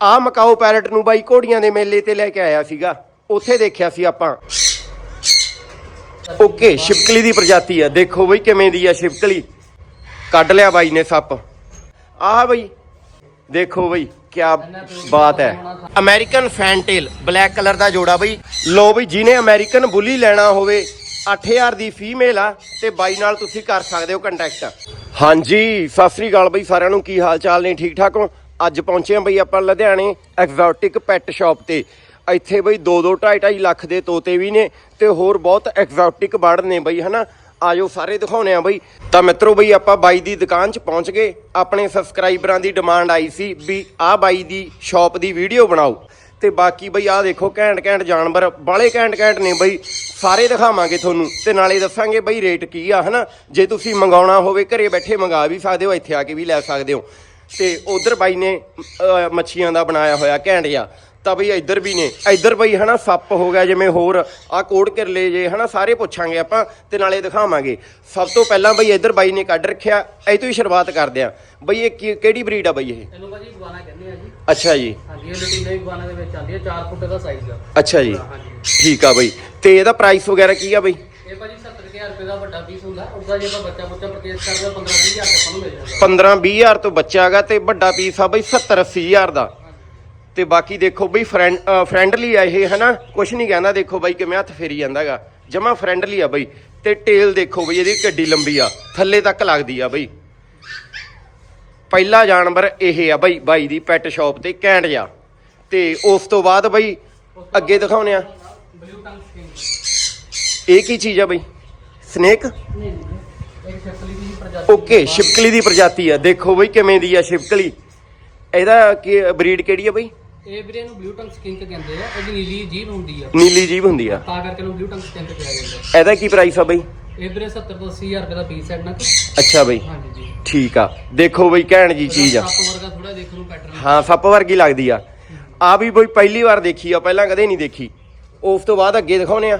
ਆ macaw parrot ਨੂੰ ਬਾਈ ਘੋੜੀਆਂ ਦੇ ਮੇਲੇ ਤੇ ਲੈ ਕੇ ਆਇਆ ਸੀਗਾ। ਉੱਥੇ ਦੇਖਿਆ ਸੀ ਆਪਾਂ। ਓਕੇ ਸ਼ਿਪਕਲੀ ਦੀ ਪ੍ਰਜਾਤੀ ਆ। ਦੇਖੋ ਬਈ ਕਿਵੇਂ ਦੀ ਆ ਸ਼ਿਪਕਲੀ ਕੱਢ ਲਿਆ ਬਾਈ ਨੇ ਸੱਪ। ਆਹ ਬਈ, ਦੇਖੋ ਬਈ ਕੀ ਬਾਤ ਹੈ। ਅਮਰੀਕਨ ਫੈਂਟੇਲ, ਬਲੈਕ ਕਲਰ ਦਾ ਜੋੜਾ ਬਈ। ਲੋ ਬਈ, ਜਿਹਨੇ ਅਮਰੀਕਨ ਬੁੱਲੀ ਲੈਣਾ ਹੋਵੇ 8000 ਦੀ ਫੀਮੇਲ ਆ, ਤੇ ਬਾਈ ਨਾਲ ਤੁਸੀਂ ਕਰ ਸਕਦੇ ਹੋ ਕੰਟੈਕਟ। ਹਾਂਜੀ, ਸਤਿ ਸ੍ਰੀ ਅਕਾਲ ਬਈ, ਸਾਰਿਆਂ ਨੂੰ ਕੀ ਹਾਲ ਚਾਲ ਨੇ? ਠੀਕ ਠਾਕ ਹੋ? ਅੱਜ ਪਹੁੰਚੇ ਆ ਬਈ ਆਪਾਂ ਲੁਧਿਆਣੇ ਐਗਜ਼ੋਟਿਕ ਪੈਟ ਸ਼ਾਪ ਤੇ। ਇੱਥੇ ਬਈ 2 2 2.5 2.5 ਲੱਖ ਦੇ ਤੋਤੇ ਵੀ ਨੇ ਤੇ ਹੋਰ ਬਹੁਤ ਐਗਜ਼ੋਟਿਕ ਬਰਡ ਨੇ ਬਈ, ਹਨਾ? ਆਜੋ ਸਾਰੇ ਦਿਖਾਉਣੇ ਆ ਬਈ। ਤਾਂ ਮਿੱਤਰੋ ਬਈ, ਆਪਾਂ ਬਾਈ ਦੀ ਦੁਕਾਨ 'ਚ ਪਹੁੰਚ ਗਏ। ਆਪਣੇ ਸਬਸਕ੍ਰਾਈਬਰਾਂ ਦੀ ਡਿਮਾਂਡ ਆਈ ਸੀ ਵੀ ਆਹ ਬਾਈ ਦੀ ਸ਼ਾਪ ਦੀ ਵੀਡੀਓ ਬਣਾਓ। ਤੇ ਬਾਕੀ ਬਈ, ਆਹ ਦੇਖੋ ਘੈਂਟ ਘੈਂਟ ਜਾਨਵਰ ਬਾਲੇ ਘੈਂਟ ਘੈਂਟ ਨੇ ਬਈ। ਸਾਰੇ ਦਿਖਾਵਾਂਗੇ ਤੁਹਾਨੂੰ ਤੇ ਨਾਲੇ ਦੱਸਾਂਗੇ ਬਈ ਰੇਟ ਕੀ ਆ, ਹਨਾ? ਜੇ ਤੁਸੀਂ ਮੰਗਾਉਣਾ ਹੋਵੇ, ਘਰੇ ਬੈਠੇ ਮੰਗਾ ਵੀ ਸਕਦੇ ਹੋ, ਇੱਥੇ ਆ ਕੇ ਵੀ ਲੈ ਸਕਦੇ ਹੋ। ਤੇ ਉਧਰ ਬਾਈ ਨੇ ਮੱਛੀਆਂ ਦਾ ਬਣਾਇਆ ਹੋਇਆ ਘੈਂਟ ਜਿਹਾ ਤਾਂ ਬਈ ਇੱਧਰ ਵੀ ਨੇ। ਇੱਧਰ ਬਈ ਹਨਾ ਸੱਪ ਹੋ ਗਿਆ ਜਿਵੇਂ ਹੋਰ ਆ ਕੋੜ ਕਿਰਲੇ ਜੇ ਹਨਾ ਸਾਰੇ ਪੁੱਛਾਂਗੇ ਆਪਾਂ ਤੇ ਨਾਲੇ ਦਿਖਾਵਾਂਗੇ। ਸਭ ਤੋਂ ਪਹਿਲਾਂ ਬਈ ਇੱਧਰ ਬਾਈ ਨੇ ਕੱਢ ਰੱਖਿਆ ਇਹ ਤੋਂ ਹੀ ਸ਼ੁਰੂਆਤ ਕਰਦੇ ਆ। ਬਈ ਇਹ ਕਿਹੜੀ ਬਰੀਡ ਆ ਬਈ ਇਹ? ਇਹਨੂੰ ਭਾਜੀ ਇਗਵਾਨਾ ਕਹਿੰਦੇ ਆ ਜੀ। ਅੱਛਾ ਜੀ। ਹਾਂਜੀ ਇਹ ਲਟੀਨਾ ਇਗਵਾਨਾ ਦੇ ਵਿੱਚ ਆਉਂਦੀ ਹੈ 4 ਫੁੱਟ ਦਾ ਸਾਈਜ਼ ਆ। ਅੱਛਾ ਜੀ। ਠੀਕ ਆ ਬਈ। ਤੇ ਇਹਦਾ ਪ੍ਰਾਈਸ ਵਗੈਰਾ ਕੀ ਆ ਬਈ? ਇਹ ਭਾਜੀ 70000 ਰੁਪਏ ਦਾ ਵੱਡਾ ਪੀਸ ਹੁੰਦਾ ਉਹਦਾ ਜੇ ਆਪਾਂ ਬੱਚਾ ਬੱਚਾ ਪਰਚੇਸ ਕਰਦੇ ਆ 15 20000 ਤੱਕ ਆਪਾਂ ਨੂੰ ਮਿਲ ਜਾਂਦਾ। 15 20000 ਤੋਂ ਬੱਚਾ ਹੈਗਾ ਤੇ ਵੱਡਾ ਪੀਸ ਆ ਬਈ 70 80000 ਦਾ। ਤੇ ਬਾਕੀ ਦੇਖੋ ਬਈ ਫਰੈਂਡ ਫਰੈਂਡਲੀ ਆ ਇਹ ਹਨਾ? ਕੁਛ ਨਹੀਂ ਕਹਿੰਦਾ ਦੇਖੋ ਬਾਈ ਕਿਵੇਂ ਹੱਥ ਫੇਰੀ ਜਾਂਦਾਗਾ ਜਮਾ ਫਰੈਂਡਲੀ ਆ ਬਈ। ਤੇ ਟੇਲ ਦੇਖੋ ਬਈ ਇਹਦੀ ਕਿੱਡੀ ਲੰਬੀ ਆ ਥੱਲੇ ਤੱਕ ਲੱਗਦੀ ਆ ਬਈ। ਪਹਿਲਾ ਜਾਨਵਰ ਇਹ ਆ ਬਈ ਬਾਈ ਦੀ ਪੈਟ ਸ਼ਾਪ ਤੇ ਘੈਂਟ ਜਾ ਤੇ ਉਸ ਤੋਂ ਬਾਅਦ ਬਈ ਅੱਗੇ ਦਿਖਾਉਨੇ ਆ। ਬਲੂ ਟੰਗ ਸਕਿਨ ਇਹ ਕੀ ਚੀਜ਼ ਆ ਬਈ? ਸਨੇਕ? ਓਕੇ ਸ਼ਿਪਕਲੀ ਦੀ ਪ੍ਰਜਾਤੀ ਆ। ਦੇਖੋ ਬਈ ਕਿਵੇਂ ਦੀ ਆ ਸ਼ਿਪਕਲੀ। ਇਹਦਾ ਕੀ ਬਰੀਡ ਕਿਹੜੀ ਆ ਬਈ? ਇਹ ਵੀਰੇ ਨੂੰ ਬਲੂ ਟੰਗ ਸਕਿਨ ਕਹਿੰਦੇ ਆ। ਇਹਦੀ ਨੀਲੀ ਜੀਭ ਹੁੰਦੀ ਆ। ਨੀਲੀ ਜੀਭ ਹੁੰਦੀ ਆ। ਤਾਂ ਕਰਕੇ ਇਹਨੂੰ ਬਲੂ ਟੰਗ ਸਕਿਨ ਤੇ ਕਿਹਾ ਜਾਂਦਾ ਇਹਦਾ ਕੀ ਪ੍ਰਾਈਸ ਆ ਬਈ? ਇਹ ਵੀਰੇ 70 ਤੋਂ 80000 ਰੁਪਏ ਦਾ ਪੀਸ ਹੈ ਕੋਲ। ਅੱਛਾ ਬਈ। ਹਾਂਜੀ ਜੀ। ਠੀਕ ਆ। ਦੇਖੋ ਬਈ ਘੈਂਟ ਜੀ ਚੀਜ਼ ਆ। ਸੱਪ ਵਰਗਾ ਥੋੜਾ ਨੂੰ ਪੈਟਰਨ ਹਾਂ ਸੱਪ ਵਰਗੀ ਲੱਗਦੀ ਆ। ਆ ਵੀ ਬਈ ਪਹਿਲੀ ਵਾਰ ਦੇਖੀ ਆ ਪਹਿਲਾਂ ਕਦੇ ਨਹੀਂ ਦੇਖੀ। ਉਸ ਤੋਂ ਬਾਅਦ ਅੱਗੇ ਦਿਖਾਉਨੇ ਆ।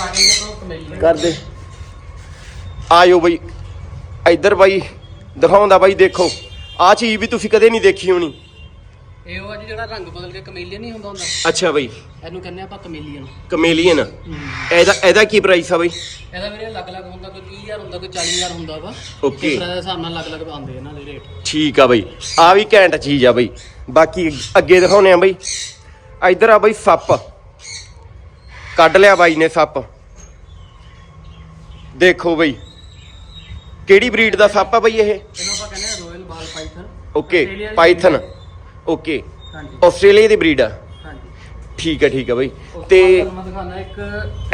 ਕਮੇਲੀ ਕਰਦੇ। ਆਇਓ ਬਈ। ਇੱਧਰ ਬਈ ਦਿਖਾਉਂਦਾ ਬਈ ਦੇਖੋ। ਆ ਚੀਜ਼ ਵੀ ਤੁਸੀਂ ਕਦੇ ਨਹੀਂ ਦੇਖੀ ਹੋਣੀ। ਇਹ ਉਹ ਆ ਜੀ ਜਿਹੜਾ ਰੰਗ ਬਦਲ ਕੇ ਕਮੇਲੀਅਨ ਨਹੀਂ ਹੁੰਦਾ ਹੁੰਦਾ? ਅੱਛਾ ਬਈ। ਇਹਨੂੰ ਕਹਿੰਦੇ ਆਪਾਂ ਕਮੇਲੀਅਨ। ਕਮੇਲੀਅਨ। ਇਹਦਾ ਇਹਦਾ ਕੀ ਪ੍ਰਾਈਸ ਆ ਬਈ? ਇਹਦਾ ਵੀਰੇ ਅਲੱਗ-ਅਲੱਗ ਹੁੰਦਾ ਕੋਈ 30000 ਹੁੰਦਾ ਕੋਈ 40000 ਹੁੰਦਾ ਵਾ। Okay. ਇਸ ਤਰ੍ਹਾਂ ਦੇ ਹਿਸਾਬ ਨਾਲ ਅਲੱਗ-ਅਲੱਗ ਆਉਂਦੇ ਇਹਨਾਂ ਦੇ ਰੇਟ ਠੀਕ ਆ ਬਈ। ਆ ਵੀ ਘੈਂਟ ਚੀਜ਼ ਆ ਬਈ। ਬਾਕੀ ਅੱਗੇ ਦਿਖਾਉਨੇ ਆ ਬਈ। ਇੱਧਰ ਆ ਬਈ ਸੱਪ। ਕੱਢ ਲਿਆ ਬਾਈ ਨੇ ਸੱਪ। ਦੇਖੋ ਬਈ ਕਿਹੜੀ ਬਰੀਡ ਦਾ ਸੱਪ ਆ ਬਈ ਇਹ? ਇਹਨੂੰ ਆਪਾਂ ਕਹਿੰਦੇ ਆ ਰੋਇਲ ਬਾਲ ਪਾਈਥਨ ਓਕੇ ਦੀ ਪਾਈਥਨ ਓਕੇ ਹਾਂਜੀ। ਆਸਟ੍ਰੇਲੀਆ ਦੀ ਬਰੀਡ ਆ। ਹਾਂਜੀ। ਠੀਕ ਆ ਠੀਕ ਆ ਬਈ। ਤੋਂ ਦਿਖਾਣਾ ਇੱਕ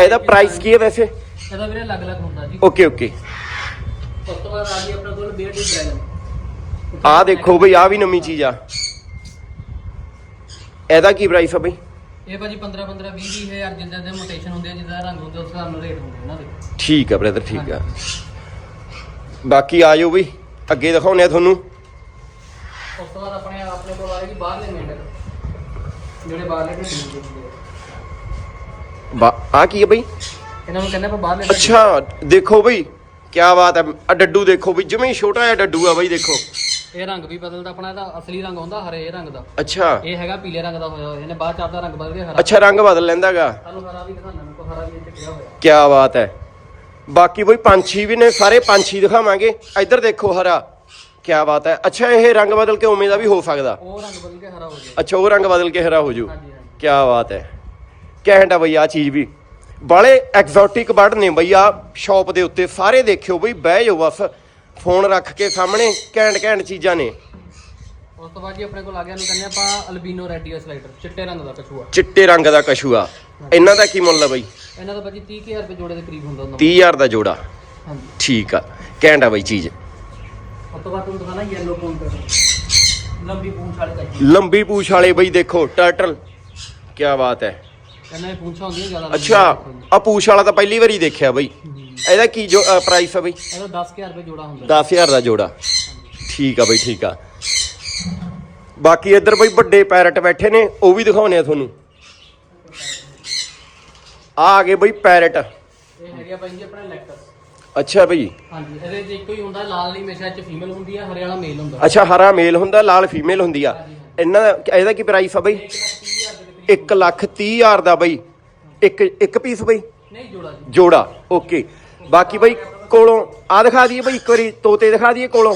ਇਹਦਾ ਪ੍ਰਾਈਸ ਕੀ ਹੈ ਵੈਸੇ? ਇਹਦਾ ਵੀਰੇ ਅਲੱਗ-ਅਲੱਗ ਹੁੰਦਾ ਜੀ। Okay okay. ਉਸ ਤੋਂ ਬਾਅਦ ਆ ਗਈ ਆਪਣਾ ਕੋਲ ਬੀਅਰਡ ਡਰੈਗਨ ਆ ਦੇਖੋ ਬਈ ਆ ਵੀ ਨਵੀਂ ਚੀਜ਼ ਆ। ਇਹਦਾ ਕੀ ਪ੍ਰਾਈਸ ਆ ਬਈ? ਇਹ ਭਾਜੀ 15 15 20 20000 ਜਿੰਦਾ ਦੇ ਮੋਟੇਸ਼ਨ ਹੁੰਦੇ ਆ ਜਿੱਦਾਂ ਰੰਗ ਹੁੰਦੇ ਉਸ ਹਿਸਾਬ ਨਾਲ ਰੇਟ ਹੁੰਦੇ ਇਹਨਾਂ ਦੇ। ਠੀਕ ਆ ਬ੍ਰਦਰ ਠੀਕ ਆ। ਬਾਕੀ ਆ ਜਾਓ ਬਈ ਅੱਗੇ ਦਿਖਾਉਨੇ ਆ ਤੁਹਾਨੂੰ। ਉਸ ਤੋਂ ਬਾਅਦ ਆਪਣੇ ਆਪਣੇ ਕੋਲ ਆਏਗੀ ਬਾਹਰਲੇ ਮੇਂਢਕ ਜਿਹੜੇ ਬਾਹਰਲੇ ਢਿੱਡ ਹੁੰਦੇ ਆ। ਆ ਕੀ ਆ ਬਈ? ਇਹਨਾਂ ਨੂੰ ਕਹਿੰਦੇ ਆਪਾਂ ਬਾਹਰਲੇ ਢਿੱਡ। ਅੱਛਾ ਦੇਖੋ ਬਈ ਕੀ ਬਾਤ ਹੈ ਆ ਡੱਡੂ ਦੇਖੋ ਬਈ ਜਿਵੇਂ ਹੀ ਛੋਟਾ ਜਿਹਾ ਡੱਡੂ ਆ ਬਈ ਦੇਖੋ। ਇਹ ਰੰਗ ਵੀ ਬਦਲਦਾ ਆਪਣਾ ਇਹਦਾ ਅਸਲੀ ਰੰਗ ਹੁੰਦਾ ਹਰੇ ਰੰਗ ਦਾ। ਅੱਛਾ। ਇਹ ਹੈਗਾ ਪੀਲੇ ਰੰਗ ਦਾ ਹੋਇਆ ਹੋਇਆ ਇਹਨੇ ਬਾਅਦ ਚ ਆਪਦਾ ਰੰਗ ਬਦਲ ਕੇ ਹਰਾ। ਅੱਛਾ ਰੰਗ ਬਦਲ ਲੈਂਦਾਗਾ। ਤੁਹਾਨੂੰ ਹਰਾ ਵੀ ਦਿਖਾਣਾ ਮੈਨੂੰ ਹਰਾ ਵੀ ਚ ਕਿਹਾ ਹੋਇਆ। ਕੀ ਬਾਤ ਹੈ। ਬਾਕੀ ਬਈ ਪੰਛੀ ਵੀ ਨੇ ਸਾਰੇ ਪੰਛੀ ਦਿਖਾਵਾਂਗੇ। ਇੱਧਰ ਦੇਖੋ ਹਰਾ। ਕੀ ਬਾਤ ਹੈ। ਅੱਛਾ ਇਹ ਰੰਗ ਬਦਲ ਕੇ ਉਵੇਂ ਦਾ ਵੀ ਹੋ ਸਕਦਾ। ਉਹ ਰੰਗ ਬਦਲ ਕੇ ਹਰਾ ਹੋ ਗਿਆ ਅੱਛਾ ਉਹ ਰੰਗ ਬਦਲ ਕੇ ਹਰਾ ਹੋ ਜੂ ਹਾਂਜੀ ਹਾਂਜੀ। ਕੀ ਬਾਤ ਹੈ। ਘੈਂਟ ਆ ਬਈ ਆ ਚੀਜ਼ ਵੀ। ਬਾਲੇ ਐਗਜ਼ੋਟਿਕ ਬਰਡ ਨੇ ਬਈ ਆ ਸ਼ਾਪ ਦੇ ਉੱਤੇ ਸਾਰੇ ਦੇਖਿਓ ਬਈ ਬਹਿ ਜਾਓ ਬਸ। ਫੋਨ ਰੱਖ ਕੇ ਸਾਹਮਣੇ ਘੈਂਟ ਘੈਂਟ ਚੀਜ਼ਾਂ ਨੇ। ਉਸ ਤੋਂ ਬਾਅਦ ਜੀ ਆਪਣੇ ਕੋਲ ਆ ਗਿਆ ਇਹਨੂੰ ਕਹਿੰਦੇ ਆਪਾਂ ਅਲਬੀਨੋ ਰੈਡੀਓ ਸਲਾਈਡਰ ਚਿੱਟੇ ਰੰਗ ਦਾ ਕਛੂਆ। ਚਿੱਟੇ ਰੰਗ ਦਾ ਕਛੂਆ। ਇਹਨਾਂ ਦਾ ਕੀ ਮੁੱਲ ਆ ਬਈ? ਇਹਨਾਂ ਦਾ ਭਾਜੀ 30000 ਰੁਪਏ ਜੋੜੇ ਦੇ ਕਰੀਬ ਹੁੰਦਾ ਹੁੰਦਾ 30000 ਦਾ ਜੋੜਾ। ਹਾਂਜੀ। ਠੀਕ ਆ ਘੈਂਟ ਆ ਬਈ ਚੀਜ਼। ਉਸ ਤੋਂ ਬਾਅਦ ਤੁਹਾਨੂੰ ਦਿਖਾਣਾ ਯੈਲੋ ਪੌਂਟਰ ਲੰਬੀ ਪੂੰਛ ਵਾਲੇ ਦਾ ਲੰਬੀ ਪੂਛ ਵਾਲੇ ਬਈ ਦੇਖੋ ਟਰਟਲ ਕੀ ਬਾਤ ਹੈ। ਇਹਨਾਂ ਦੀ ਪੂੰਛਾਂ ਹੁੰਦੀਆਂ ਜ਼ਿਆਦਾ ਅੱਛਾ। ਆ ਪੂਛ ਵਾਲਾ ਤਾਂ ਪਹਿਲੀ ਵਾਰੀ ਦੇਖਿਆ ਬਈ। ਇਹਦਾ ਕੀ ਜੋ ਪ੍ਰਾਈਸ ਆ ਬਈ? ਇਹਦਾ 10000 ਰੁਪਏ ਜੋੜਾ ਹੁੰਦਾ। 10000 ਦਾ ਜੋੜਾ। ਠੀਕ ਆ ਬਈ ਠੀਕ ਆ। ਬਾਕੀ ਇੱਧਰ ਬਈ ਵੱਡੇ ਪੈਰਟ ਬੈਠੇ ਨੇ ਉਹ ਵੀ ਦਿਖਾਉਣੇ ਆ ਤੁਹਾਨੂੰ। ਆ ਆ ਗਏ ਬਈ ਪੈਰਟ। ਇਹ ਹੈਗੇ ਭਾਈ ਜੀ ਆਪਣੇ ਲੈਕਟਸ ਅੱਛਾ ਬਈ। ਹਾਂਜੀ ਇਹਦੇ 'ਚ ਇੱਕੋ ਹੀ ਹੁੰਦਾ ਲਾਲ ਨਹੀਂ ਹਮੇਸ਼ਾ 'ਚ ਫੀਮੇਲ ਹੁੰਦੀ ਆ ਹਰੇ ਵਾਲਾ ਮੇਲ ਹੁੰਦਾ। ਅੱਛਾ ਹਰਾ ਮੇਲ ਹੁੰਦਾ ਲਾਲ ਫੀਮੇਲ ਹੁੰਦੀ ਆ। ਇਹਨਾਂ ਦਾ ਇਹਦਾ ਕੀ ਪ੍ਰਾਈਸ ਆ ਬਈ? 1 ਲੱਖ 30 ਹਜ਼ਾਰ ਦਾ ਬਈ। ਇੱਕ ਇੱਕ ਪੀਸ ਬਈ? ਨਹੀਂ ਜੋੜਾ ਜੀ। ਜੋੜਾ ਓਕੇ ਬਾਕੀ ਬਈ ਕੋਲੋਂ ਆ ਦਿਖਾ ਦਈਏ ਬਈ ਇੱਕ ਵਾਰੀ ਤੋਤੇ ਦਿਖਾ ਦਈਏ ਕੋਲੋਂ।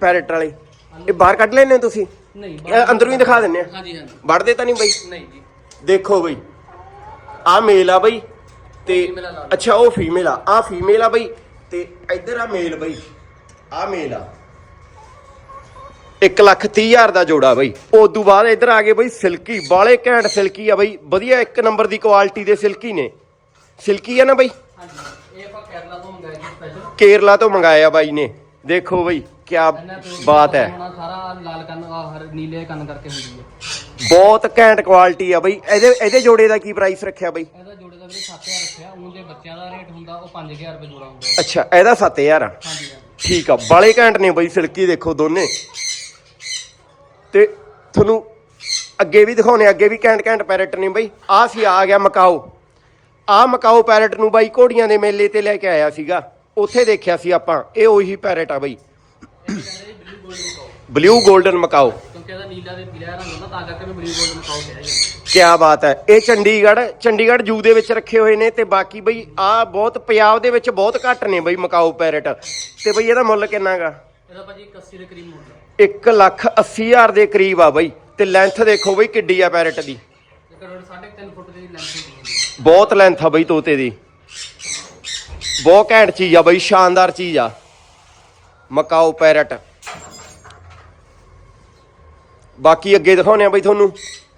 ਪੈਰਟ ਵਾਲੇ। ਇਹ ਬਾਹਰ ਕੱਢ ਲੈਣੇ ਤੁਸੀਂ? ਨਹੀਂ ਅੰਦਰੋਂ ਹੀ ਦਿਖਾ ਦਿੰਨੇ ਆ। ਹਾਂਜੀ ਹਾਂਜੀ। ਵੜਦੇ ਤਾਂ ਨਹੀਂ ਬਈ? ਨਹੀਂ ਜੀ। ਦੇਖੋ ਬਈ ਆ ਮੇਲ ਆ ਬਈ ਤੇ। ਅੱਛਾ ਉਹ ਫੀਮੇਲ ਆ। ਆ ਫੀਮੇਲ ਆ ਬਈ ਤੇ ਇੱਧਰ ਆ ਮੇਲ ਬਈ। ਆ ਮੇਲ ਆ। 1 ਲੱਖ 30 ਹਜ਼ਾਰ ਦਾ ਜੋੜਾ ਬਈ। ਉਸ ਤੋਂ ਬਾਅਦ ਇੱਧਰ ਆ ਗਏ ਬਈ ਸਿਲਕੀ। ਬਾਲੇ ਘੈਂਟ ਸਿਲਕੀ ਆ ਬਈ। ਵਧੀਆ ਇੱਕ ਨੰਬਰ ਦੀ ਕੁਆਲਿਟੀ ਦੇ ਸਿਲਕੀ ਨੇ। ਸਿਲਕੀ ਆ ਨਾ ਬਈ? ਹਾਂਜੀ। ਕੇਰਲਾ ਤੋਂ ਮੰਗਾਇਆ ਬਾਈ ਨੇ। ਦੇਖੋ ਬਈ ਕੀ ਬਾਤ ਹੈ। ਹੋਣਾ? ਸਾਰਾ ਲਾਲ ਕੰਨ ਆਹ ਹਰ ਨੀਲੇ ਕੰਨ ਕਰਕੇ ਹੁੰਦੀ ਹੈ। ਬਹੁਤ ਘੈਂਟ ਕੁਆਲਿਟੀ ਆ ਬਈ। ਇਹਦੇ ਇਹਦੇ ਜੋੜੇ ਦਾ ਕੀ ਪ੍ਰਾਈਸ ਰੱਖਿਆ ਬਈ? ਇਹਦਾ ਜੋੜੇ ਦਾ ਵੀਰੇ 7000 ਰੱਖਿਆ। ਉਹ ਬੱਚਿਆਂ ਦਾ ਰੇਟ ਹੁੰਦਾ ਉਹ 5000 ਰੁਪਏ ਜੋੜਾ ਹੁੰਦਾ। ਅੱਛਾ ਇਹਦਾ 7000 ਆ? ਹਾਂਜੀ ਹਾਂਜੀ। ਠੀਕ ਆ ਬਾਲੇ ਘੈਂਟ ਨੇ ਬਈ ਸਿਲਕੀ ਦੇਖੋ ਦੋਨੇ। ਤੇ ਤੁਹਾਨੂੰ ਅੱਗੇ ਵੀ ਦਿਖਾਉਣੇ ਅੱਗੇ ਵੀ ਘੈਂਟ ਘੈਂਟ ਪੈਰਟ ਨੇ ਬਈ। ਆ ਸੀ ਆ ਗਿਆ ਮਕਾਓ। ਆ ਮਕਾਓ ਪੈਰਟ ਨੂੰ ਬਾਈ ਘੋੜੀਆਂ ਦੇ ਮੇਲੇ ਤੇ ਲੈ ਕੇ ਆਇਆ ਸੀਗਾ। ਉੱਥੇ ਦੇਖਿਆ ਸੀ ਆਪਾਂ। ਇਹ ਉਹੀ ਪੈਰਟ ਆ ਬਈ। ਬਲੂ 골ਡਨ ਮਕਾਓ ਕਿਉਂਕਿ ਇਹਦਾ ਨੀਲਾ ਤੇ ਪੀਲਾ ਰੰਗ ਹੁੰਦਾ ਤਾਂ ਕਰਕੇ ਮੈਂ ਬਲੂ ਗੋਲਡ ਮਕਾਓ ਕਿਹਾ ਜੀ। ਕਿਆ ਬਾਤ ਹੈ। ਇਹ ਚੰਡੀਗੜ੍ਹ ਚੰਡੀਗੜ੍ਹ ਜੂ ਦੇ ਵਿੱਚ ਰੱਖੇ ਹੋਏ ਨੇ ਤੇ ਬਾਕੀ ਬਈ ਆ ਬਹੁਤ ਪੰਜਾਬ ਦੇ ਵਿੱਚ ਬਹੁਤ ਘੱਟ ਨੇ ਬਈ ਮਕਾਓ ਪੈਰਟ। ਤੇ ਬਈ ਇਹਦਾ ਮੁੱਲ ਕਿੰਨਾਗਾ ਇਹਦਾ ਭਾਜੀ 81 ਦੇ ਕਰੀਬ ਮੁੱਲ ਹੈ 1 ਲੱਖ 80 ਹਜ਼ਾਰ ਦੇ ਕਰੀਬ ਆ ਬਈ। ਤੇ ਲੈਂਥ ਦੇਖੋ ਬਈ ਕਿੱਡੀ ਆ ਪੈਰਟ ਦੀ। ਇਹ ਕਰੋੜ 3.5 ਫੁੱਟ ਦੀ ਲੈਂਥ ਹੁੰਦੀ ਹੈ। ਬਹੁਤ ਲੈਂਥ ਆ ਬਈ ਤੋਤੇ ਦੀ। ਬਹੁਤ ਘੈਂਟ ਚੀਜ਼ ਆ ਬਈ ਸ਼ਾਨਦਾਰ ਚੀਜ਼ ਆ। Macaw parrot. ਬਾਕੀ ਅੱਗੇ ਦਿਖਾਉਣੇ ਆ ਬਈ ਤੁਹਾਨੂੰ।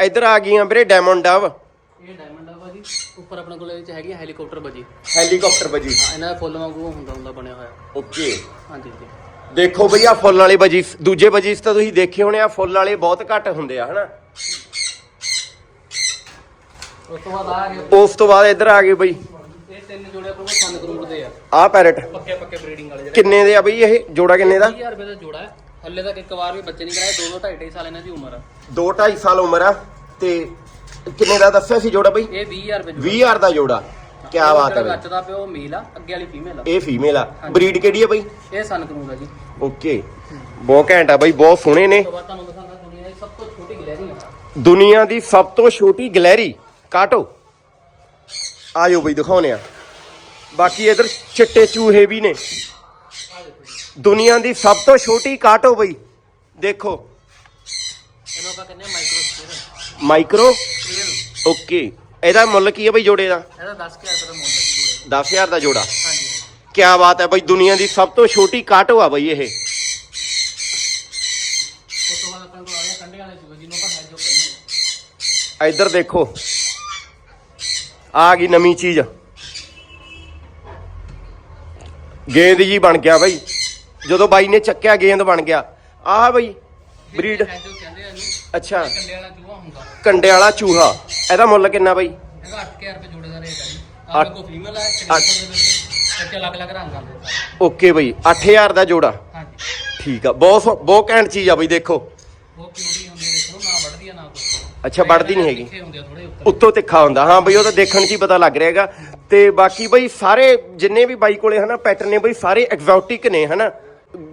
ਇੱਧਰ ਆ ਗਈਆਂ ਵੀਰੇ ਡਾਇਮੰਡ ਡਵ। ਇਹ ਡਾਇਮੰਡ ਆ ਭਾਜੀ ਉੱਪਰ ਆਪਣੇ ਕੋਲ ਇਹ ਚ ਹੈਗੀ ਹੈਲੀਕਾਪਟਰ ਭਾਜੀ ਹੈਲੀਕਾਪਟਰ ਬਜੀ। ਇਹਨਾਂ ਦਾ ਫੁੱਲ ਵਾਂਗੂ ਹੁੰਦਾ ਹੁੰਦਾ ਬਣਿਆ ਹੋਇਆ। ਓਕੇ ਹਾਂਜੀ ਜੀ ਦੇਖੋ ਬਈ ਆ ਫੁੱਲ ਵਾਲੇ ਬਜੀਸ ਦੂਜੇ ਬਜੀਸ ਤਾਂ ਤੁਸੀਂ ਦੇਖੇ ਹੋਣੇ ਆ ਫੁੱਲ ਵਾਲੇ ਬਹੁਤ ਘੱਟ ਹੁੰਦੇ ਆ ਹਨਾ? ਉਸ ਤੋਂ ਬਾਅਦ ਆ ਗਏ ਉਸ ਤੋਂ ਬਾਅਦ ਇੱਧਰ ਆ ਗਏ ਬਈ। ਇਹ ਤਿੰਨ ਜੋੜੇ ਸੰਨ ਕਰੂੜ ਦੇ ਆ। ਆ ਪੈਰਟ। ਪੱਕੇ ਪੱਕੇ ਬਰੀਡਿੰਗ ਵਾਲੇ ਜਿਹੜੇ। ਕਿੰਨੇ ਦੇ ਆ ਬਈ ਇਹ? ਜੋੜਾ ਕਿੰਨੇ ਦਾ? 20000 ਰੁਪਏ ਦਾ ਜੋੜਾ ਹੈ। ਹੱਲੇ ਤੱਕ ਇੱਕ ਵਾਰ ਵੀ ਬੱਚੇ ਨਹੀਂ ਦੋ ਦੋ ਢਾਈ ਢਾਈ ਸਾਲ ਇਹਨਾਂ ਦੀ ਉਮਰ ਆ। 2 2.5 ਸਾਲ ਉਮਰ ਆ ਤੇ ਕਿੰਨੇ ਦਾ ਦੱਸਿਆ ਸੀ ਜੋੜਾ ਬਈ? ਇਹ 20000 ਰੁਪਏ 20000 ਦਾ ਜੋੜਾ। ਕੀ ਬਾਤ ਹੈ ਬਈ। ਗੱਚ ਦਾ ਪਿਓ ਮੇਲ ਆ ਅੱਗੇ ਵਾਲੀ ਫੀਮੇਲ ਆ। ਇਹ ਫੀਮੇਲ ਆ। ਬਰੀਡ ਕਿਹੜੀ ਆ ਬਈ? ਇਹ ਸੰਨ ਕਰੂੜ ਆ ਜੀ। ਉਸ ਓਕੇ ਬਹੁਤ ਘੈਂਟ ਆ ਬਈ ਬਹੁਤ ਸੋਹਣੇ ਨੇ। ਤੁਹਾਨੂੰ ਦੁਨੀਆ ਦੀ ਸਭ ਤੋਂ ਛੋਟੀ ਗਲੈਰੀ ਦੁਨੀਆ ਦੀ ਸਭ ਤੋਂ ਛੋਟੀ ਗਲੈਰੀ। ਕਾਟੋ। ਆਜੋ ਬਈ ਦਿਖਾਉਨੇ ਆ ਬਾਕੀ ਇਧਰ ਚਿੱਟੇ ਚੂਹੇ ਵੀ ਨੇ। ਦੁਨੀਆ ਦੀ ਸਭ ਤੋਂ ਛੋਟੀ ਕਾਟੋ ਬਈ। ਦੇਖੋ। ਇਹਨੂੰ ਆਪਾਂ ਕਹਿੰਦੇ ਆ ਮਾਈਕਰੋ ਓਕੇ। ਇਹਦਾ ਮੁੱਲ ਕੀ ਹੈ ਬਈ ਜੋੜੇ ਦਾ? ਇਹਦਾ 10000 ਰੁਪਏ ਦਾ ਮੁੱਲ ਹੈ ਜੀ। ਜੋੜੇ 10000 ਦਾ ਜੋੜਾ। ਹਾਂਜੀ। ਕੀ ਬਾਤ ਹੈ ਬਈ ਦੁਨੀਆ ਦੀ ਸਭ ਤੋਂ ਛੋਟੀ ਕਾਟੋ ਆ ਬਈ ਇਹ। ਇੱਧਰ ਦੇਖੋ। ਆ ਗਈ ਨਵੀਂ ਚੀਜ਼। ਗੇਂਦ ਜੀ ਬਣ ਗਿਆ ਬਈ। ਜਦੋਂ ਬਾਈ ਨੇ ਚੱਕਿਆ ਗੇਂਦ ਬਣ ਗਿਆ। ਆਹ ਬਈ ਬਰੀਡ। ਅੱਛਾ। ਕੰਡੇ ਵਾਲਾ ਚੂਹਾ। ਹੁੰਦਾ ਕੰਡੇ ਵਾਲਾ ਚੂਹਾ ਇਹਦਾ ਮੁੱਲ ਕਿੰਨਾ ਬਈ? ਇਹਦਾ 8000 ਰੁਪਏ ਜੋੜੇ ਦਾ ਰੇਟ ਹੈ ਜੀ ਆਪਣੇ ਕੋਲ ਫੀਮੇਲ ਹੈ ਕੰਡੀਸ਼ਨ ਦੇ ਵਿੱਚ ਇੱਥੇ ਅਲੱਗ ਅਲੱਗ ਰੰਗ ਆਉਂਦੇ ਸਾਰੇ ਓਕੇ ਬਈ 8000 ਦਾ ਜੋੜਾ। ਹਾਂਜੀ। ਠੀਕ ਆ ਬਹੁਤ ਬਹੁਤ ਘੈਂਟ ਚੀਜ਼ ਆ ਬਈ ਦੇਖੋ। ਕਿਊਟੀ ਹੁੰਦੀ ਹੈ ਦੇਖੋ ਨਾ ਵੱਢਦੀ ਆ ਨਾ ਕੁਛ ਅੱਛਾ ਵੱਢਦੀ ਨਹੀਂ ਹੈਗੀ। ਤਿੱਖੇ ਹੁੰਦੇ ਆ ਥੋੜੇ ਉੱਤਰ ਉੱਤੋਂ ਤਿੱਖਾ ਹੁੰਦਾ ਹਾਂ ਬਈ ਉਹ ਤਾਂ ਦੇਖਣ 'ਚ ਹੀ ਪਤਾ ਲੱਗ ਰਿਹਾ ਹੈਗਾ ਤੇ ਬਾਕੀ ਬਈ ਸਾਰੇ ਜਿੰਨੇ ਵੀ ਬਾਈ ਕੋਲੇ ਹਨਾ ਪੈਟ ਨੇ ਬਈ ਸਾਰੇ ਐਗਜ਼ੋਟਿਕ ਨੇ ਹਨਾ।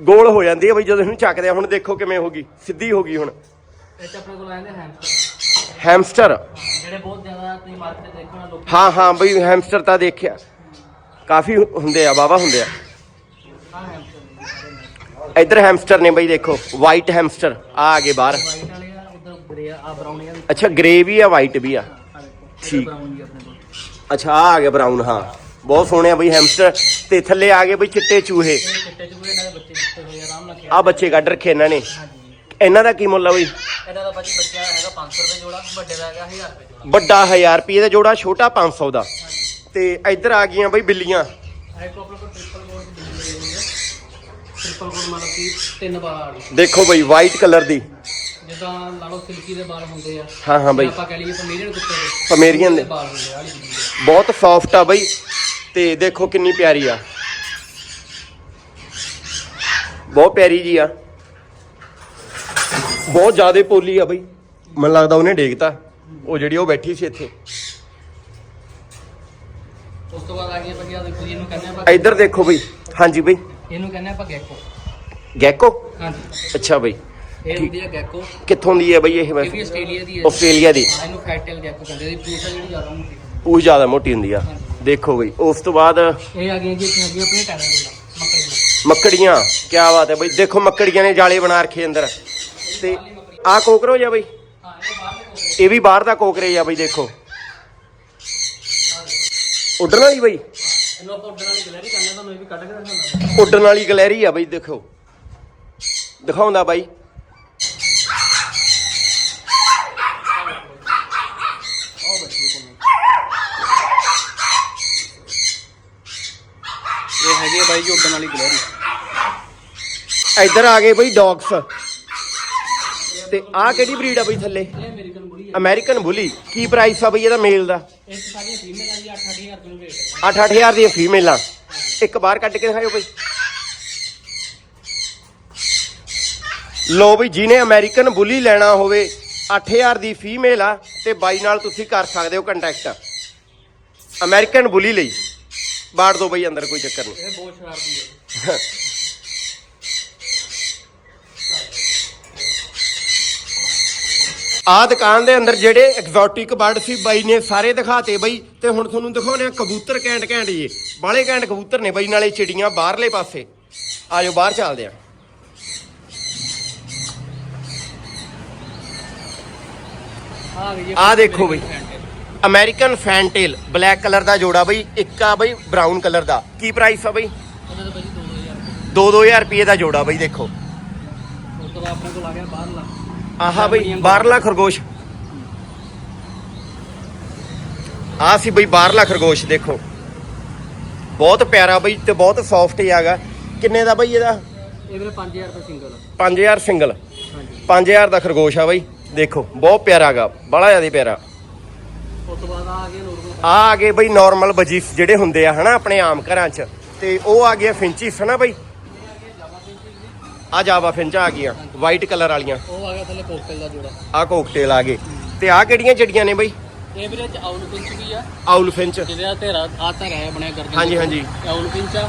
ਗੋਲ ਹੋ ਜਾਂਦੀ ਹੈ ਬਈ ਜਦੋਂ ਇਹਨੂੰ ਚੱਕਦੇ ਆ। ਹੁਣ ਦੇਖੋ ਕਿਵੇਂ ਹੋ ਗਈ ਸਿੱਧੀ ਹੋ ਗਈ ਹੁਣ। ਇਹ 'ਚ ਆਪਣੇ ਕੋਲ ਆਉਂਦੇ ਹੈਮਸਟਰ ਹੈਮਸਟਰ ਜਿਹੜੇ ਬਹੁਤ ਜ਼ਿਆਦਾ ਤੁਸੀਂ ਮਾਰਕੀਟ ਤੇ ਦੇਖੋ ਨਾ ਲੋਕ ਹਾਂ ਹਾਂ ਬਈ ਹੈਮਸਟਰ ਤਾਂ ਦੇਖਿਆ। ਕਾਫੀ ਹੁੰਦੇ ਆ ਬਾਬਾ ਹੁੰਦੇ ਆ। ਹੈਮਸਟਰ ਇੱਧਰ ਹੈਮਸਟਰ ਨੇ ਬਈ ਦੇਖੋ ਵਾਈਟ ਹੈਮਸਟਰ ਆ ਆ ਗਏ ਬਾਹਰ ਵਾਈਟ ਵਾਲੇ ਆ ਉਧਰ ਗ੍ਰੇ ਆ ਬਰਾਊਨ ਆ। ਅੱਛਾ ਗ੍ਰੇ ਵੀ ਆ ਵਾਈਟ ਵੀ ਆ? ਠੀਕ। ਬਰਾਊਨ ਵੀ ਆਪਣੇ ਕੋਲ। ਅੱਛਾ ਆ ਆ ਗਿਆ ਬਰਾਊਨ ਹਾਂ। ਬਹੁਤ ਸੋਹਣੇ ਆ ਬਈ ਹੈਮਸਟਰ ਤੇ ਥੱਲੇ ਆ ਗਏ ਬਈ ਚਿੱਟੇ ਚੂਹੇ। ਚਿੱਟੇ ਚੂਹੇ ਇਹਨਾਂ ਦੇ ਬੱਚੇ ਦਿੱਤੇ ਹੋਏ ਆ ਆਰਾਮ ਨਾਲ ਖੇਡ ਆ ਬੱਚੇ ਕੱਢ ਰੱਖੇ ਇਹਨਾਂ ਨੇ। ਇਹਨਾਂ ਦਾ ਕੀ ਮੁੱਲ ਆ ਬਈ? ਇਹਦਾ ਦਾ ਭਾਜੀ ਬੱਚਾ ਹੈਗਾ 500 ਰੁਪਏ ਜੋੜਾ ਵੱਡੇ ਦਾ ਹੈਗਾ 1000 ਰੁਪਏ ਜੋੜਾ। ਵੱਡਾ 1000 ਰੁਪਏ ਦਾ ਜੋੜਾ ਛੋਟਾ 500 ਦਾ। ਤੇ ਇੱਧਰ ਆ ਗਈਆਂ ਬਈ ਬਿੱਲੀਆਂ। ਦੇਖੋ ਬਈ ਵਾਈਟ ਕਲਰ ਦੀ। ਜਿੱਦਾਂ ਲਾ ਲਓ ਸਿਲਕੀ ਦੇ ਵਾਲ ਹੁੰਦੇ ਆ। ਹਾਂ ਹਾਂ ਬਈ। ਜਾਂ ਆਪਾਂ ਕਹ ਲਈਏ ਪਮੇਰੀਅਨ ਕੁੱਤੇ ਦੇ ਪਮੇਰੀਅਨ ਦੇ ਵਾਲ ਹੁੰਦੇ ਆ ਵਾਲੀ ਬਿੱਲੀ ਦੇ ਬਹੁਤ ਸੌਫਟ ਆ ਬਈ। ਤੇ ਦੇਖੋ ਕਿੰਨੀ ਪਿਆਰੀ ਆ। ਬਹੁਤ ਪਿਆਰੀ ਜੀ ਆ। ਬਹੁਤ ਜ਼ਿਆਦਾ ਪੋਲੀ ਆ ਬਈ। ਮੈਨੂੰ ਲੱਗਦਾ ਉਹਨੇ ਡੇਗਤਾ। ਉਹ ਜਿਹੜੀ ਉਹ ਬੈਠੀ ਸੀ ਇੱਥੇ। ਉਸ ਤੋਂ ਬਾਅਦ ਆ ਗਈਆਂ ਭਾਜੀ ਆ ਦੇਖੋ ਜੀ ਇਹਨੂੰ ਕਹਿੰਦੇ ਆਪਾਂ ਇੱਧਰ ਦੇਖੋ ਬਈ। ਹਾਂਜੀ ਬਈ। ਇਹਨੂੰ ਕਹਿੰਦੇ ਆਪਾਂ ਗੈਕੋ। ਗੈਕੋ? ਹਾਂਜੀ। ਅੱਛਾ ਬਈ। ਇਹ ਹੁੰਦੀ ਹੈ ਗੈਕੋ ਕਿੱਥੋਂ ਦੀ ਹੈ ਬਈ ਇਹ ਇਹ ਵੀ ਵੈਸੇ ਆਸਟ੍ਰੇਲੀਆ ਦੀ ਹੈ ਆਸਟ੍ਰੇਲੀਆ ਦੀ। ਹਾਂ, ਇਹਨੂੰ ਫੈਟਲ ਗੈਕੋ ਕਹਿੰਦੇ ਇਹਦੀ ਪੂਛ ਆ ਜਿਹੜੀ ਜ਼ਿਆਦਾ ਮੋਟੀ ਹੁੰਦੀ ਉਹ ਜ਼ਿਆਦਾ ਮੋਟੀ ਹੁੰਦੀ ਆ। ਦੇਖੋ ਬਈ ਉਸ ਤੋਂ ਬਾਅਦ ਹੈ। ਇਹ ਆ ਗਈਆਂ ਜੀ ਇੱਥੇ ਹੈਗੀ ਆਪਣੇ ਟੈਰਾਂ ਦੇ ਮੱਕੜੀ ਨਾਲ ਮੱਕੜੀਆਂ ਕੀ ਬਾਤ ਹੈ ਬਈ। ਦੇਖੋ ਮੱਕੜੀਆਂ ਨੇ ਜਾਲੇ ਬਣਾ ਰੱਖੇ ਅੰਦਰ। ਤੇ ਆ ਕੋਕਰੋਚ ਆ ਬਈ? ਹਾਂ ਇਹ ਬਾਹਰ ਦੇ ਕੋਲ ਇਹ ਵੀ ਬਾਹਰ ਦਾ ਕੋਕਰੇਜ ਆ ਬਈ ਦੇਖੋ। ਉੱਡਣ ਵਾਲੀ ਬਈ? ਇਹਨੂੰ ਆਪਾਂ ਉੱਡਣ ਵਾਲੀ ਗਲੈਰੀ ਕਰਨਾ ਤੁਹਾਨੂੰ ਇਹ ਵੀ ਕੱਢ ਕੇ ਦਿਖਾਉਂਦਾ ਉੱਡਣ ਵਾਲੀ ਗਲੈਰੀ ਆ ਬਈ ਦੇਖੋ। ਦਿਖਾਉਂਦਾ ਬਾਈ ਆਹ ਬੱਚੀ ਕੋਲ ਇਹ ਹੈਗੀ ਹੈ ਬਾਈ ਜੀ ਉੱਡਣ ਵਾਲੀ ਗਲੈਰੀ ਇੱਧਰ ਆ ਗਏ ਬਈ ਡੌਗਸ। ਤੇ ਆ ਕਿਹੜੀ ਬਰੀਡ ਆ ਬਈ ਥੱਲੇ? American bully. ਕੀ ਪ੍ਰਾਈਸ ਆ ਬਈ ਇਹਦਾ ਮੇਲ ਦਾ? ਇਹ ਸਾਰੀਆਂ ਫੀਮੇਲ ਆ ਜੀ 8-8000 ਰੁਪਏ ਰੇਟ ਹੈ 8-8000 ਦੀਆਂ ਫੀਮੇਲਾਂ। ਇੱਕ ਬਾਹਰ ਕੱਢ ਕੇ ਦਿਖਾਇਓ ਬਈ। ਲੋ ਬਈ ਜਿਹਨੇ ਅਮਰੀਕਨ ਬੁਲੀ ਲੈਣਾ ਹੋਵੇ 8000 ਦੀ ਫੀਮੇਲ ਆ ਤੇ ਬਾਈ ਨਾਲ ਤੁਸੀਂ ਕਰ ਸਕਦੇ ਹੋ ਕੰਟੈਕਟ ਅਮਰੀਕਨ ਬੁਲੀ ਲਈ। ਬਾੜ ਦੋ ਬਈ ਅੰਦਰ ਕੋਈ ਚੱਕਰ ਨਹੀਂ। ਇਹ ਬਹੁਤ ਸ਼ਰਾਰਤੀ ਹੈ ਆ ਦੁਕਾਨ ਦੇ ਅੰਦਰ ਜਿਹੜੇ ਐਗਜ਼ੋਟਿਕ ਬਰਡ ਸੀ ਬਾਈ ਨੇ ਸਾਰੇ ਦਿਖਾਤੇ ਬਈ ਤੇ ਹੁਣ ਤੁਹਾਨੂੰ ਦਿਖਾਉਣੇ ਆ ਕਬੂਤਰ ਘੈਂਟ ਘੈਂਟ ਜੀ। ਬਾਲੇ ਘੈਂਟ ਕਬੂਤਰ ਨੇ ਬਈ ਨਾਲੇ ਚਿੜੀਆਂ ਬਾਹਰਲੇ ਪਾਸੇ। ਆਜੋ ਬਾਹਰ ਚੱਲਦੇ ਆ। ਆ ਦੇਖੋ ਬਈ। ਅਮਰੀਕਨ ਫੈਂਟੇਲ ਬਲੈਕ ਕਲਰ ਦਾ ਜੋੜਾ ਬਈ ਇੱਕ ਆ ਬਈ ਬਰਾਊਨ ਕਲਰ ਦਾ। ਕੀ ਪ੍ਰਾਈਸ ਆ ਬਈ? ਉਹਦਾ ਤਾਂ ਭਾਜੀ 2000 ਰੁਪਏ। 2-2000 ਰੁਪਏ ਦਾ ਜੋੜਾ ਬਈ ਦੇਖੋ। ਉਸ ਤੋਂ ਬਾਅਦ ਆਪਣੇ ਕੋਲ ਆ ਗਿਆ ਬਾਹਰਲਾ। ਆਹਾ ਬਈ ਬਾਹਰਲਾ ਖਰਗੋਸ਼। ਆ ਸੀ ਬਈ ਬਾਹਰਲਾ ਖਰਗੋਸ਼ ਦੇਖੋ। ਬਹੁਤ ਪਿਆਰਾ ਬਈ ਤੇ ਬਹੁਤ ਸੌਫਟ ਹੈਗਾ। ਕਿੰਨੇ ਦਾ ਬਈ ਇਹਦਾ? ਇਹ ਵੀਰੇ 5000 ਰੁਪਏ ਸਿੰਗਲ 5000 ਸਿੰਗਲ ਹਾਂਜੀ। 5000 ਦਾ ਖਰਗੋਸ਼ ਆ ਬਈ। ਦੇਖੋ ਬਹੁਤ ਪਿਆਰਾ ਹੈਗਾ ਬੜਾ ਜ਼ਿਆਦਾ ਪਿਆਰਾ। ਉਸ ਤੋਂ ਬਾਅਦ ਆ ਗਿਆ ਨੋਰਮਲ ਆ ਆ ਗਏ ਬਈ ਨਾਰਮਲ ਬਜੀਸ ਜਿਹੜੇ ਹੁੰਦੇ ਆ ਹਨਾ ਆਪਣੇ ਆਮ ਘਰਾਂ 'ਚ। ਤੇ ਉਹ ਆ ਗਿਆ ਫਿੰਚੀਸ ਹਨਾ ਬਈ। ਆ ਜਾਵਾ ਫਿੰਚਾਂ ਆ ਗਈਆਂ ਵਾਈਟ ਕਲਰ ਵਾਲੀਆਂ। ਉਹ ਆ ਗਿਆ ਥੱਲੇ ਕੋਕਟੇਲ ਦਾ ਜੋੜਾ। ਆ ਕੋਕਟੇਲ ਆ ਗਏ। ਤੇ ਆ ਕਿਹੜੀਆਂ ਚਿੜੀਆਂ ਨੇ ਬਈ? ਇਹ ਵੀਰੇ ਚ ਆਉਲ ਪਿੰਚ ਵੀ ਆ। Owl finch. ਜਿਹਦੇ ਆ ਤੇਰਾ ਆ ਤਾਂ ਰਹਿ ਬਣਿਆ ਗਰਦਨ ਹਾਂਜੀ, ਹਾਂਜੀ। ਆਉਲ ਪਿੰਚ ਆ।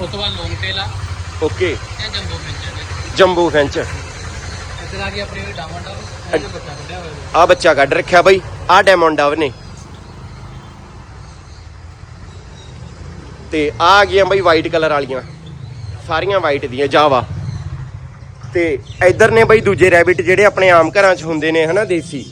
ਉਸ ਤੋਂ ਬਾਅਦ ਲੌਂਗ ਟੇਲ ਆ। ਓਕੇ। ਇਹ ਜੰਬੋ ਆ ਜੰਬੂ ਫਿੰਚ। ਇੱਧਰ ਆ ਗਈ ਆਪਣੀ ਡਾਮੰਡ ਆ। ਬੱਚਾ ਕੱਢਿਆ ਹੋਇਆ ਆ ਬੱਚਾ ਕੱਢ ਰੱਖਿਆ ਬਈ। ਆ ਡਾਇਮੰਡ ਆ ਨੇ ਤੇ ਆ ਗਈਆਂ ਬਈ ਵਾਈਟ ਕਲਰ ਵਾਲੀਆਂ। ਸਾਰੀਆਂ ਵਾਈਟ ਦੀਆਂ ਜਾਵਾ ਤੇ ਇੱਧਰ ਨੇ ਬਈ ਦੂਜੇ ਰੈਬਿਟ ਜਿਹੜੇ ਆਪਣੇ ਆਮ ਘਰਾਂ 'ਚ ਹੁੰਦੇ ਨੇ, ਹਨਾ ਦੇਸੀ?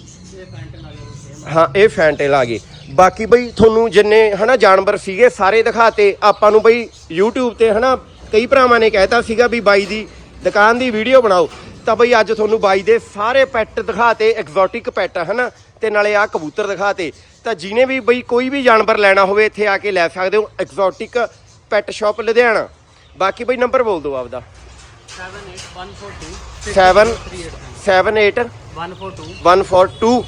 ਹਾਂ, ਇਹ ਫੈਂਟੇਲ ਆ ਗਏ। ਬਾਕੀ ਬਈ ਤੁਹਾਨੂੰ ਜਿੰਨੇ, ਹਨਾ, ਜਾਨਵਰ ਸੀਗੇ, ਸਾਰੇ ਦਿਖਾਤੇ। ਆਪਾਂ ਨੂੰ ਬਈ YouTube ਤੇ, ਹਨਾ, ਕਈ ਭਰਾਵਾਂ ਨੇ ਕਹਿਤਾ ਸੀਗਾ ਵੀ ਬਾਈ ਦੀ ਦੁਕਾਨ ਦੀ ਵੀਡੀਓ ਬਣਾਓ। ਤਾਂ ਬਈ ਅੱਜ ਤੁਹਾਨੂੰ ਬਾਈ ਦੇ ਸਾਰੇ ਪੈਟ ਦਿਖਾਤੇ ਐਗਜ਼ੋਟਿਕ ਪੈਟ ਹਨਾ, ਤੇ ਨਾਲੇ ਆ ਕਬੂਤਰ ਦਿਖਾਤੇ। ਤਾਂ ਜਿਹਨੇ ਵੀ ਬਈ ਕੋਈ ਵੀ ਜਾਨਵਰ ਲੈਣਾ ਹੋਵੇ, ਇੱਥੇ ਆ ਕੇ ਲੈ ਸਕਦੇ ਹੋ। Exotic pet shop Ludhiana. ਬਾਕੀ ਬਈ ਨੰਬਰ ਬੋਲ ਦਿਓ ਆਪਦਾ। 78142 Seven- 383 78 142 142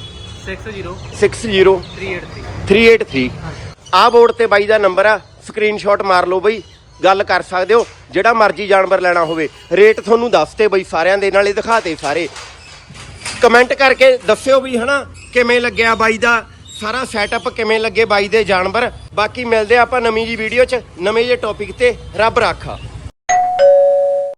60 60 383 383 ਆਹ ਬੋਰਡ ਤੇ ਬਾਈ ਦਾ ਨੰਬਰ ਆ। ਸਕਰੀਨਸ਼ਾਟ ਮਾਰ ਲਓ ਬਈ। ਗੱਲ ਕਰ ਸਕਦੇ ਹੋ। ਜਿਹੜਾ ਮਰਜ਼ੀ ਜਾਨਵਰ ਲੈਣਾ ਹੋਵੇ। ਰੇਟ ਤੁਹਾਨੂੰ ਦੱਸਤੇ ਬਈ ਸਾਰਿਆਂ ਦੇ ਨਾਲੇ ਦਿਖਾਤੇ ਸਾਰੇ। ਕਮੈਂਟ ਕਰਕੇ ਦੱਸਿਓ ਵੀ ਹਨਾ ਕਿਵੇਂ ਲੱਗਿਆ ਬਾਈ ਦਾ। ਸਾਰਾ ਸੈਟਅਪ ਕਿਵੇਂ ਲੱਗੇ ਬਾਈ ਦੇ ਜਾਨਵਰ। ਬਾਕੀ ਮਿਲਦੇ ਆਪਾਂ ਨਵੀਂ ਜੀ ਵੀਡੀਓ 'ਚ। ਨਵੇਂ ਜੇ ਟੌਪਿਕ ਤੇ ਰੱਬ ਰਾਖਾ।